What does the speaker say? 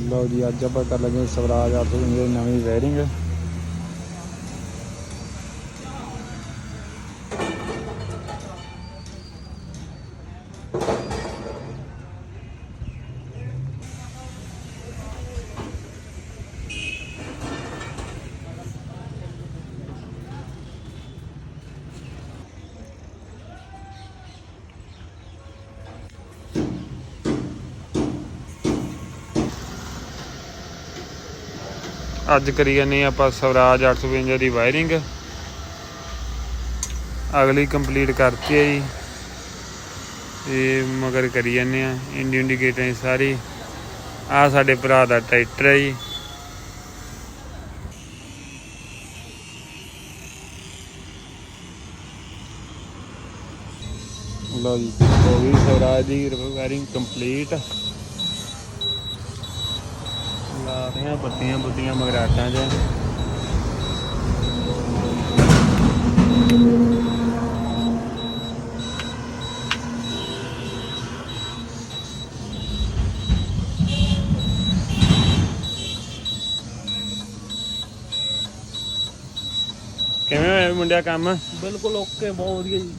ਲਓ ਜੀ ਅੱਜ ਆਪਾਂ ਕਰ ਲੱਗੇ ਸਵਰਾਜ 800 ਦੀ ਨਵੀਂ ਵਾਇਰਿੰਗ ਅੱਜ ਕਰੀ ਜਾਂਦੇ ਹਾਂ ਆਪਾਂ ਸਵਰਾਜ 852 ਦੀ ਵਾਇਰਿੰਗ ਅਗਲੀ ਕੰਪਲੀਟ ਕਰਤੀ ਹੈ ਜੀ। ਇਹ ਮਗਰ ਕਰੀ ਜਾਂਦੇ ਆ ਇੰਡੀ ਇੰਡੀਕੇਟਰ ਸਾਰੀ। ਆ ਸਾਡੇ ਭਰਾ ਦਾ ਟਰੈਕਟਰ ਹੈ ਜੀ। ਲਓ ਜੀ ਹੋ ਗਈ ਸਵਰਾਜ ਦੀ ਵਾਇਰਿੰਗ ਕੰਪਲੀਟ ਲਾ ਬੱਤੀਆਂ ਬੁੱਤੀਆਂ ਮਗਰਾਟਾਂ 'ਚ। ਕਿਵੇਂ ਹੋਇਆ ਮੁੰਡਿਆ ਕੰਮ? ਬਿਲਕੁਲ ਓਕੇ ਬਹੁਤ ਵਧੀਆ ਜੀ।